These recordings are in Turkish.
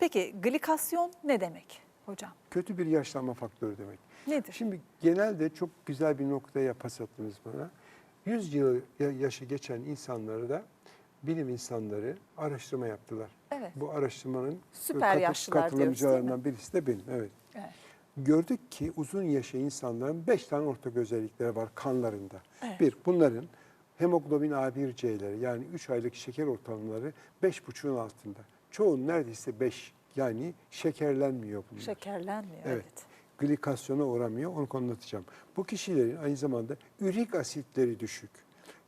Peki glikasyon ne demek hocam? Kötü bir yaşlanma faktörü demek. Nedir? Şimdi genelde çok güzel bir noktaya pas attınız bana. 100 yıl ya- yaşı geçen insanları da bilim insanları araştırma yaptılar. Evet. Bu araştırmanın Süper diyoruz, katılımcılarından birisi de benim. Evet. Evet. Gördük ki uzun yaşayan insanların 5 tane ortak özellikleri var kanlarında. Evet. Bir, bunların hemoglobin A1C'leri yani 3 aylık şeker ortalamaları 5,5'un altında. Çoğun neredeyse 5 yani şekerlenmiyor bunlar. Şekerlenmiyor. Evet. Evet. Glikasyona uğramıyor, onu anlatacağım. Bu kişilerin aynı zamanda ürik asitleri düşük.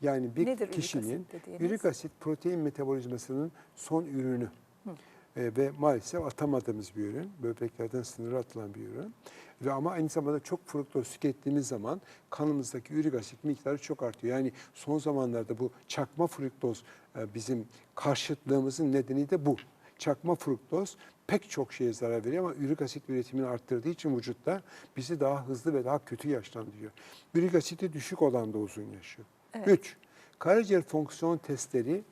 Yani bir Nedir ürik kişinin asit dediğiniz? ürik asit protein metabolizmasının son ürünü. E, ve maalesef atamadığımız bir ürün. Böbreklerden sınırı atılan bir ürün. Ve ama aynı zamanda çok fruktoz tükettiğimiz zaman kanımızdaki ürik asit miktarı çok artıyor. Yani son zamanlarda bu çakma fruktoz e, bizim karşıtlığımızın nedeni de bu. Çakma fruktoz pek çok şeye zarar veriyor ama ürik asit üretimini arttırdığı için vücutta bizi daha hızlı ve daha kötü yaşlandırıyor. Ürik asiti düşük olan da uzun yaşıyor. Evet. Üç, karaciğer fonksiyon testleri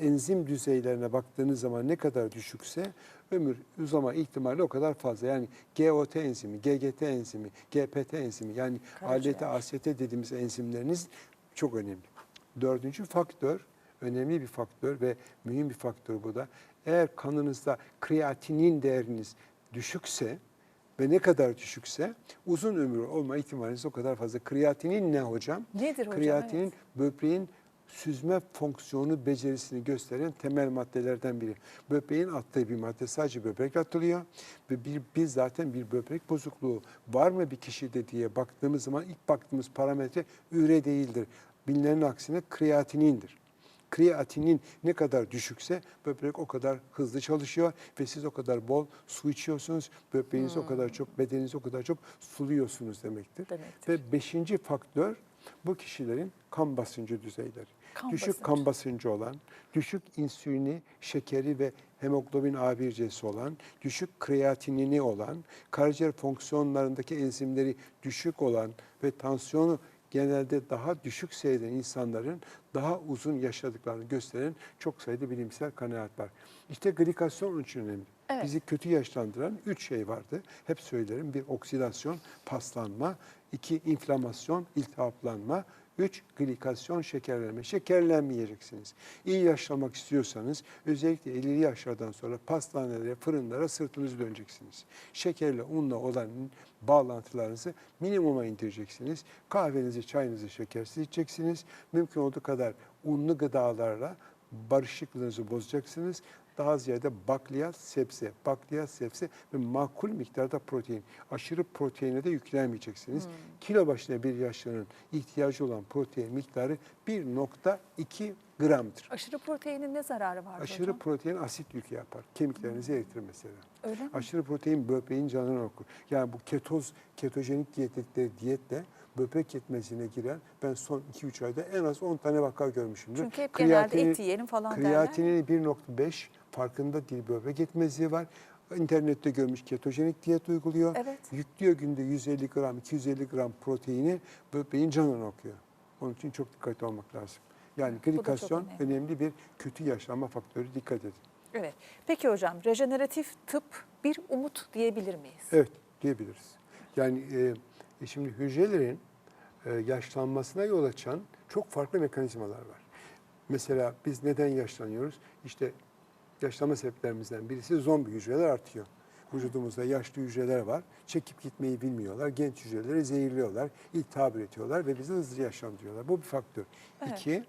enzim düzeylerine baktığınız zaman ne kadar düşükse ömür uzama ihtimali o kadar fazla. Yani GOT enzimi, GGT enzimi, GPT enzimi yani. ALT, AST dediğimiz enzimleriniz çok önemli. Dördüncü faktör, önemli bir faktör ve mühim bir faktör bu da. Eğer kanınızda kreatinin değeriniz düşükse ve ne kadar düşükse uzun ömür olma ihtimaliniz o kadar fazla. Kreatinin ne hocam? Nedir hocam? Kreatinin Evet. böbreğin süzme fonksiyonu becerisini gösteren temel maddelerden biri. Böbreğin attığı bir madde sadece böbrek atılıyor ve bir, biz zaten bir böbrek bozukluğu var mı bir kişide diye baktığımız zaman ilk baktığımız parametre üre değildir. Bilinenin aksine kreatinindir. Kreatinin ne kadar düşükse böbrek o kadar hızlı çalışıyor ve siz o kadar bol su içiyorsunuz. Böbreğiniz o kadar çok, bedeniniz o kadar çok suluyorsunuz demektir. Demektir. Ve beşinci faktör bu kişilerin kan basıncı düzeyleri. Kan düşük basıncı. kan basıncı olan, düşük insülini, şekeri ve hemoglobin A1C'si olan, düşük kreatinini olan, karaciğer fonksiyonlarındaki enzimleri düşük olan ve tansiyonu genelde daha düşük seyreden insanların daha uzun yaşadıklarını gösteren çok sayıda bilimsel kanaat var. İşte glikasyon onun için önemli. Evet. Bizi kötü yaşlandıran üç şey vardı. Hep söylerim. Bir oksidasyon, paslanma. iki inflamasyon, iltihaplanma. Üç, glikasyon, şekerlenme. Şekerlenmeyeceksiniz. İyi yaşlamak istiyorsanız özellikle 50 yaşlardan sonra pastanelere, fırınlara sırtınızı döneceksiniz. Şekerle, unla olan bağlantılarınızı minimuma indireceksiniz. Kahvenizi, çayınızı şekersiz içeceksiniz. Mümkün olduğu kadar unlu gıdalarla barışıklığınızı bozacaksınız. Daha ziyade bakliyat, sebze, bakliyat, sebze ve makul miktarda protein. Aşırı proteine de yüklenmeyeceksiniz. Kilo başına bir yaşlının ihtiyacı olan protein miktarı 1.2 gramdır. Aşırı proteinin ne zararı var Aşırı hocam? protein asit yükü yapar. Kemiklerinizi eritir mesela. Öyle mi? Aşırı protein böbreğin canını okur. Yani bu ketoz, ketojenik diyet dedikleri diyetle böbrek yetmezliğine giren ben son 2-3 ayda en az 10 tane vaka görmüşümdür. Çünkü hep genelde Kreatini- et yiyelim falan derler. Kreatinini 1.5 farkında değil böbrek yetmezliği var. İnternette görmüş ketojenik diyet uyguluyor. Evet. Yüklüyor günde 150 gram, 250 gram proteini böbreğin canını okuyor. Onun için çok dikkatli olmak lazım. Yani glikasyon önemli. önemli bir kötü yaşlanma faktörü dikkat edin. Evet. Peki hocam rejeneratif tıp bir umut diyebilir miyiz? Evet diyebiliriz. Yani e, şimdi hücrelerin e, yaşlanmasına yol açan çok farklı mekanizmalar var. Mesela biz neden yaşlanıyoruz? İşte yaşlanma sebeplerimizden birisi zombi hücreler artıyor. Vücudumuzda yaşlı hücreler var. Çekip gitmeyi bilmiyorlar. Genç hücreleri zehirliyorlar. iltihap üretiyorlar ve bizi hızlı yaşlandırıyorlar. Bu bir faktör. Evet. İki,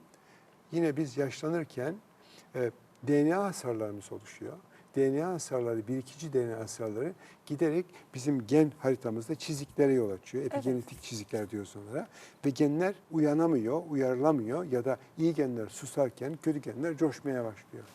yine biz yaşlanırken e, DNA hasarlarımız oluşuyor. DNA hasarları, birikici DNA hasarları giderek bizim gen haritamızda çiziklere yol açıyor. Epigenetik çizikler diyoruz onlara. Ve genler uyanamıyor, uyarılamıyor ya da iyi genler susarken kötü genler coşmaya başlıyor.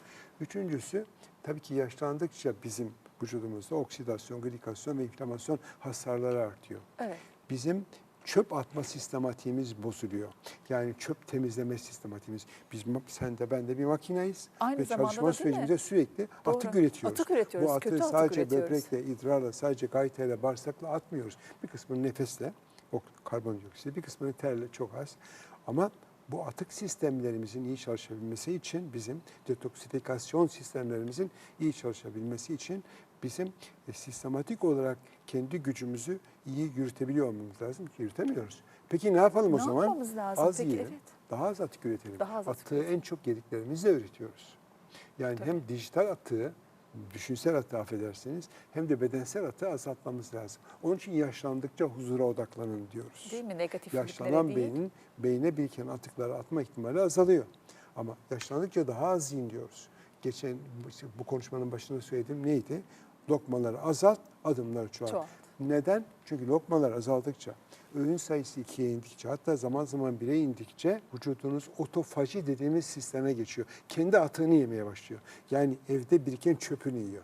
Üçüncüsü tabii ki yaşlandıkça bizim vücudumuzda oksidasyon, glikasyon ve inflamasyon hasarları artıyor Evet. bizim çöp atma sistematiğimiz bozuluyor. Yani çöp temizleme sistematiğimiz. Biz sen de ben de bir makineyiz Aynı ve çalışma mi? sürecimizde sürekli Doğru. atık üretiyoruz. Atık üretiyoruz, Bu atığı kötü atık sadece üretiyoruz. böbrekle, idrarla, sadece gayteyle, bağırsakla atmıyoruz. Bir kısmını nefesle, o karbondioksit, bir kısmını terle çok az. Ama bu atık sistemlerimizin iyi çalışabilmesi için bizim detoksifikasyon sistemlerimizin iyi çalışabilmesi için bizim e, sistematik olarak kendi gücümüzü iyi yürütebiliyor olmamız lazım ki yürütemiyoruz. Peki ne yapalım o Ne zaman? yapmamız lazım Az peki? yiyelim. Evet. Daha az atık üretelim. Daha az atık atığı üretelim. en çok yediklerimizle üretiyoruz. Yani Tabii. hem dijital atığı, düşünsel atığı affedersiniz hem de bedensel atığı azaltmamız lazım. Onun için yaşlandıkça huzura odaklanın diyoruz. Değil mi? Negatifliklere Yaşlanan değil. beynin beyne biriken atıkları atma ihtimali azalıyor. Ama yaşlandıkça daha az yiyin diyoruz. Geçen bu- bu konuşmanın başında söylediğim neydi? Lokmaları azalt, adımları çoğalt. Çoğalt. Neden? Çünkü lokmalar azaldıkça, öğün sayısı ikiye indikçe, hatta zaman zaman bire indikçe vücudunuz otofaji dediğimiz sisteme geçiyor. Kendi atığını yemeye başlıyor. Yani evde biriken çöpünü yiyor.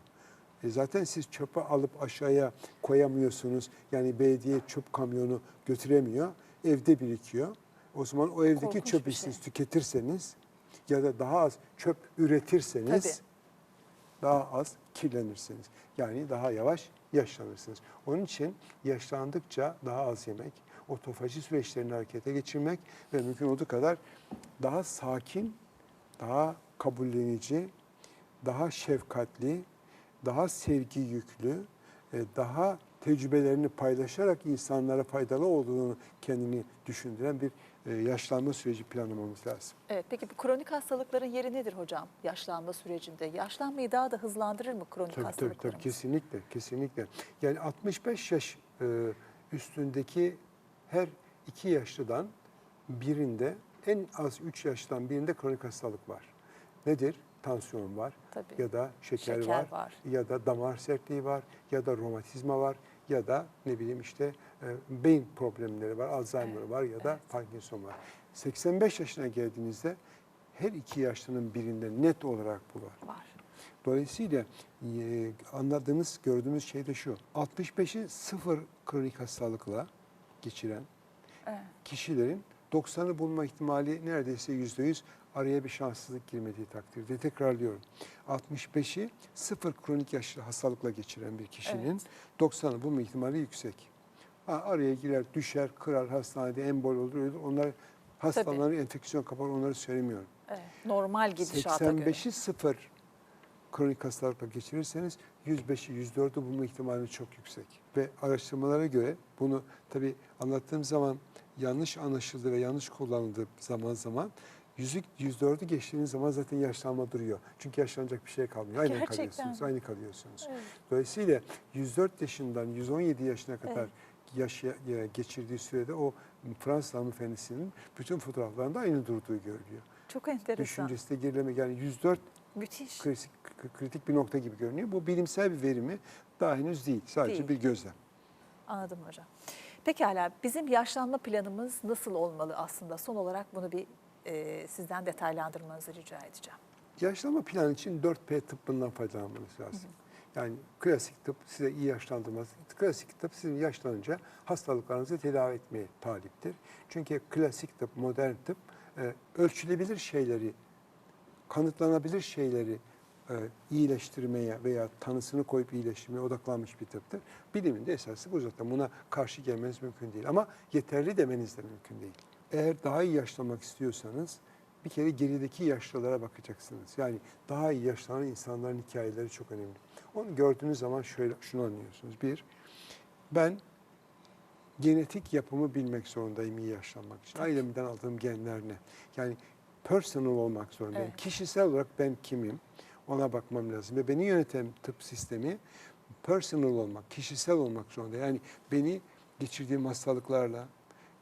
E zaten siz çöpü alıp aşağıya koyamıyorsunuz. Yani belediye çöp kamyonu götüremiyor. Evde birikiyor. O zaman o evdeki Korkunç çöpü şey. siz tüketirseniz ya da daha az çöp üretirseniz Tabii. daha az kirlenirsiniz. Yani daha yavaş yaşlanırsınız. Onun için yaşlandıkça daha az yemek, otofaji süreçlerini harekete geçirmek ve mümkün olduğu kadar daha sakin, daha kabullenici, daha şefkatli, daha sevgi yüklü, e, daha tecrübelerini paylaşarak insanlara faydalı olduğunu kendini düşündüren bir yaşlanma süreci planlamamız lazım. Evet, peki bu kronik hastalıkların yeri nedir hocam yaşlanma sürecinde? Yaşlanmayı daha da hızlandırır mı kronik Tabii tabii, hastalıklarımız? tabii kesinlikle kesinlikle. Yani 65 yaş e, üstündeki her iki yaşlıdan birinde en az 3 yaştan birinde kronik hastalık var. Nedir? Tansiyon var Tabii. ya da şeker, Şeker var, var. ya da damar sertliği var ya da romatizma var ya da ne bileyim işte e, beyin problemleri var, Alzheimer Evet, var ya da evet. Parkinson var. 85 yaşına geldiğinizde her iki yaşlının birinde net olarak bu var. Var. Dolayısıyla e, anladığımız, gördüğümüz şey de şu. 65'i sıfır kronik hastalıkla geçiren Evet. kişilerin 90'ı bulma ihtimali neredeyse %100 araya bir şanssızlık girmediği takdirde. Tekrarlıyorum. 65'i sıfır kronik yaşlı hastalıkla geçiren bir kişinin Evet. 90'ı bulma ihtimali yüksek. Ha, araya girer, düşer, kırar, hastanede embol olur. Onlar hastalanır, enfeksiyon kapar onları söylemiyorum. Evet. Normal gidişata göre. 85'i sıfır kronik hastalıkla geçirirseniz 105'i 104'ü bulma ihtimali çok yüksek. Ve araştırmalara göre bunu tabii anlattığım zaman yanlış anlaşıldı ve yanlış kullanıldı zaman zaman. Yüzük 104'ü geçtiğiniz zaman zaten yaşlanma duruyor. Çünkü yaşlanacak bir şey kalmıyor. Aynı Gerçekten kalıyorsunuz. Aynı kalıyorsunuz. Evet. Dolayısıyla 104 yaşından 117 yaşına kadar Evet. yaşa, ya- geçirdiği sürede o Fransız hanımefendisinin bütün fotoğraflarında aynı durduğu görülüyor. Çok enteresan. Düşüncesi de gerileme yani 104 Müthiş. kritik, kritik bir nokta gibi görünüyor. Bu bilimsel bir verimi daha henüz değil. Sadece Değil. bir gözlem. Anladım hocam. Pekala bizim yaşlanma planımız nasıl olmalı aslında? Son olarak bunu bir e, sizden detaylandırmanızı rica edeceğim. Yaşlanma planı için 4P tıbbından faydalanmanız lazım. Yani klasik tıp size iyi yaşlandırmaz. Klasik tıp sizin yaşlanınca hastalıklarınızı tedavi etmeye taliptir. Çünkü klasik tıp, modern tıp e, ölçülebilir şeyleri, kanıtlanabilir şeyleri e, iyileştirmeye veya tanısını koyup iyileştirmeye odaklanmış bir tıptır. Bilimin de esası bu zaten. Buna karşı gelmeniz mümkün değil. Ama yeterli demeniz de mümkün değil. Eğer daha iyi yaşlanmak istiyorsanız bir kere gerideki yaşlılara bakacaksınız. Yani daha iyi yaşlanan insanların hikayeleri çok önemli. Onu gördüğünüz zaman şöyle şunu anlıyorsunuz. Bir, ben genetik yapımı bilmek zorundayım iyi yaşlanmak için. Ailemden aldığım genler ne? Yani personal olmak zorundayım. Evet. Kişisel olarak ben kimim? Ona bakmam lazım. Ve beni yöneten tıp sistemi personal olmak, kişisel olmak zorunda. Yani beni geçirdiğim hastalıklarla,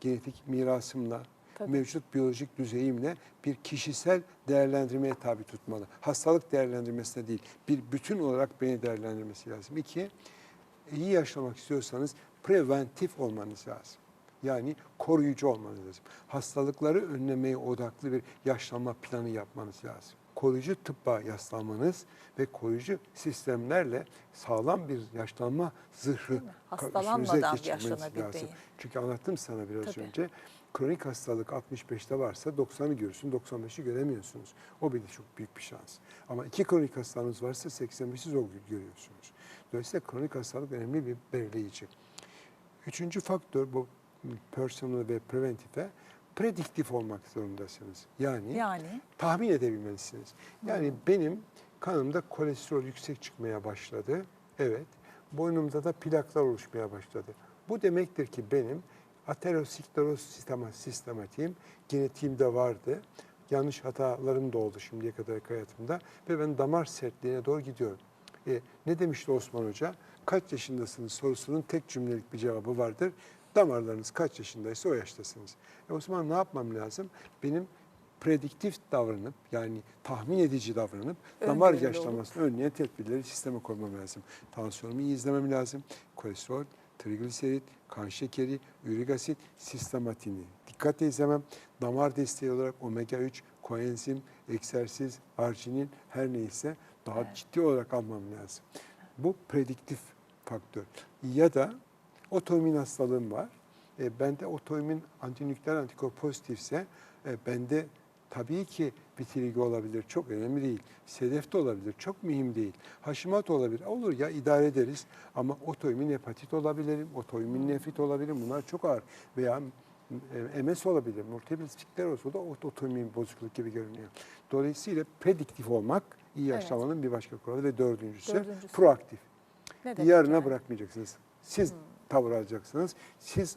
genetik mirasımla, Tabii. mevcut biyolojik düzeyimle bir kişisel değerlendirmeye tabi tutmalı. Hastalık değerlendirmesine değil, bir bütün olarak beni değerlendirmesi lazım. İki, iyi yaşamak istiyorsanız preventif olmanız lazım. Yani koruyucu olmanız lazım. Hastalıkları önlemeye odaklı bir yaşlanma planı yapmanız lazım. Koruyucu tıbba yaslanmanız ve koruyucu sistemlerle sağlam bir yaşlanma zırhı Hastalanmadan yaşlanabilmeyi. lazım. Çünkü anlattım sana biraz Tabii. önce. Kronik hastalık 65'te varsa 90'ı görürsün, 95'i göremiyorsunuz. O bile çok büyük bir şans. Ama iki kronik hastalığınız varsa 85'i zor görüyorsunuz. Dolayısıyla kronik hastalık önemli bir belirleyici. Üçüncü faktör bu personal ve preventife prediktif olmak zorundasınız. Yani, Yani tahmin edebilmelisiniz. Yani benim kanımda kolesterol yüksek çıkmaya başladı. Evet. Boynumda da plaklar oluşmaya başladı. Bu demektir ki benim ateroskleroz sistema, sistematiğim genetiğimde vardı. Yanlış hatalarım da oldu şimdiye kadar hayatımda ve ben damar sertliğine doğru gidiyorum. E, ne demişti Osman Hoca? Kaç yaşındasınız sorusunun tek cümlelik bir cevabı vardır. Damarlarınız kaç yaşındaysa o yaştasınız. E o zaman ne yapmam lazım? Benim prediktif davranıp yani tahmin edici davranıp damar Öngörülü yaşlamasını önleyen tedbirleri sisteme koymam lazım. Tansiyonumu iyi izlemem lazım. Kolesterol, trigliserit, kan şekeri, ürik asit, sistematini dikkatle izlemem. Damar desteği olarak omega 3, koenzim, egzersiz, arginin her neyse daha Evet. ciddi olarak almam lazım. Bu prediktif faktör. Ya da otoimmün hastalığım var. E, bende otoimmün antinükleer antikor pozitifse e, bende tabii ki vitiligo olabilir. Çok önemli değil. Sedef de olabilir. Çok mühim değil. Haşimat olabilir. Olur ya idare ederiz. Ama otoimmün hepatit olabilirim. Otoimmün nefrit olabilir. Bunlar çok ağır. Veya e, MS olabilir. Multiple skleroz o da ot- otoimmün bozukluk gibi görünüyor. Dolayısıyla prediktif olmak iyi Evet. yaşlamanın bir başka kuralı ve dördüncüsü, Dördüncüsü. proaktif. ne Yarına yani? bırakmayacaksınız. Siz tavır alacaksınız. Siz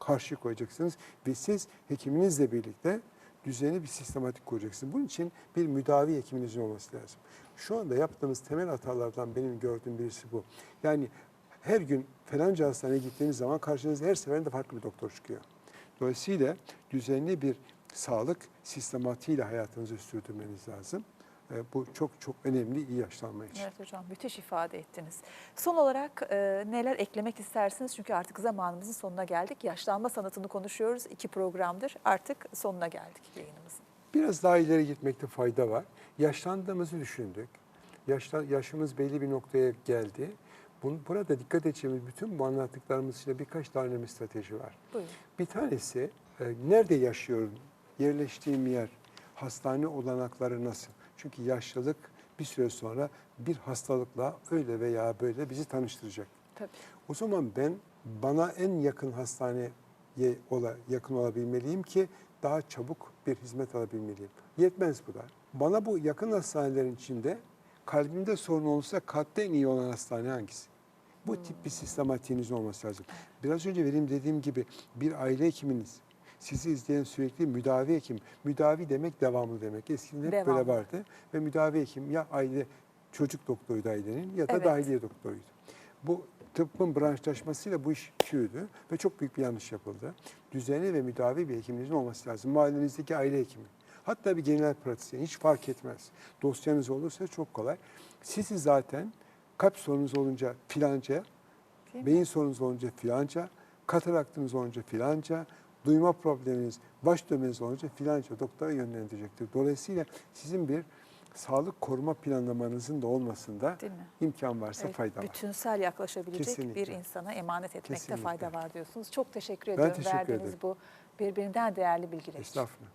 karşı koyacaksınız ve siz hekiminizle birlikte düzenli bir sistematik kuracaksınız. Bunun için bir müdavi hekiminizin olması lazım. Şu anda yaptığımız temel hatalardan benim gördüğüm birisi bu. Yani her gün falanca hastaneye gittiğiniz zaman karşınıza her seferinde farklı bir doktor çıkıyor. Dolayısıyla düzenli bir sağlık sistematiğiyle hayatınızı sürdürmeniz lazım. E, Bu çok çok önemli iyi yaşlanma için. Evet hocam müthiş ifade ettiniz. Son olarak e, neler eklemek istersiniz? Çünkü artık zamanımızın sonuna geldik. Yaşlanma sanatını konuşuyoruz. iki programdır. Artık sonuna geldik yayınımızın. Biraz daha ileri gitmekte fayda var. Yaşlandığımızı düşündük. Yaşla, yaşımız belli bir noktaya geldi. Bun, burada dikkat edeceğimiz bütün bu anlattıklarımız içinde birkaç tane önemli strateji var. Buyurun. Bir tanesi e, nerede yaşıyorum, yerleştiğim yer, hastane olanakları nasıl? Çünkü yaşlılık bir süre sonra bir hastalıkla öyle veya böyle bizi tanıştıracak. Tabii. O zaman ben bana en yakın hastaneye ola, yakın olabilmeliyim ki daha çabuk bir hizmet alabilmeliyim. Yetmez bu da. Bana bu yakın hastanelerin içinde kalbimde sorun olursa kalpte en iyi olan hastane hangisi? Bu tip bir sistematiğiniz olması lazım. Biraz önce vereyim dediğim gibi bir aile hekiminiz, sizi izleyen sürekli müdavi hekim. Müdavi demek devamlı demek. Eskiden hep böyle Devamlı. vardı. Ve müdavi hekim ya aile çocuk doktoruydu ailenin ya da Evet. dahiliye doktoruydu. Bu tıbbın branşlaşmasıyla bu iş çürüdü ve çok büyük bir yanlış yapıldı. Düzenli ve müdavi bir hekiminizin olması lazım. Mahallenizdeki aile hekimi. Hatta bir genel pratisyen hiç fark etmez. Dosyanız olursa çok kolay. Sizi zaten kalp sorunuz olunca filanca, beyin sorunuz olunca filanca, kataraktınız olunca filanca, duyma probleminiz, baş dönmeniz olunca filanca doktora yönlendirecektir. Dolayısıyla sizin bir sağlık koruma planlamanızın da olmasında imkan varsa Evet, fayda var. bütünsel yaklaşabilecek Kesinlikle. bir insana emanet etmekte Kesinlikle. fayda var diyorsunuz. Çok teşekkür Ben ediyorum teşekkür verdiğiniz ederim. bu birbirinden değerli bilgiler için. Estağfurullah.